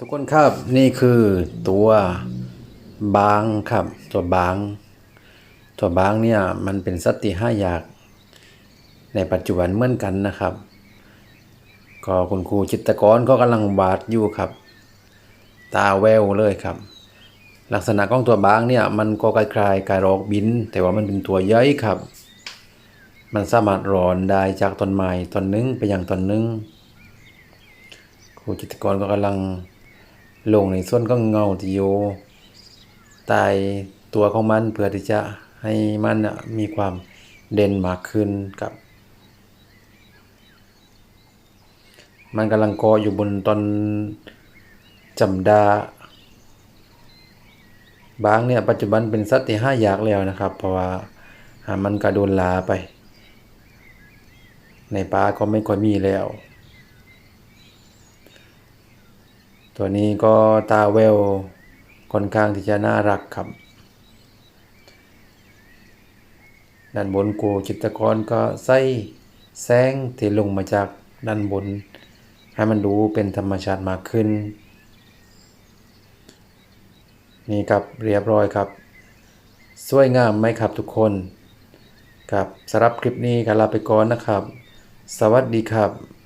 ทุกคนครับนี่คือตัวบางครับ ตัวบาง ตัวบางเนี่ยมันเป็นสตว์ที่ห้าอยากในปัจจุบันเหมือนกันนะครับ ก็คุณครูจิตกรก็กำลังวาดอยู่ครับ ตาแววเลยครับ ลักษณะของตัวบางเนี่ยมันก็คล้ายๆกายรอกบิน แต่ว่ามันเป็นตัวย่อยครับ มันสามารถรอนได้จากต้นไม้ต้นหนึงไปยังต้นหนึงครูจิตกรก็กำลัง ลงในส่วนของเงาที่อยู่ใต้ตัวของมันเพื่อที่จะให้มันมีความเด่นมากขึ้นกับ มันกำลังเกาะอยู่บนต้นจำดา บางเนี่ยปัจจุบันเป็นสัตว์ที่ห้าอยากแล้วนะครับ เพราะว่าหามันกระโดนลาไป ในป่าก็ไม่ค่อยมีแล้ว ตัวนี้ก็ตาแววค่อนข้างที่จะน่ารักครับ ด้านบนกูจิตกรก็ใส่แสงที่ลงมาจากด้านบน ให้มันดูเป็นธรรมชาติมากขึ้น นี่ครับเรียบร้อยครับ สวยงามไหมครับทุกคน ครับสำหรับคลิปนี้ก็ลาไปก่อนนะครับ สวัสดีครับ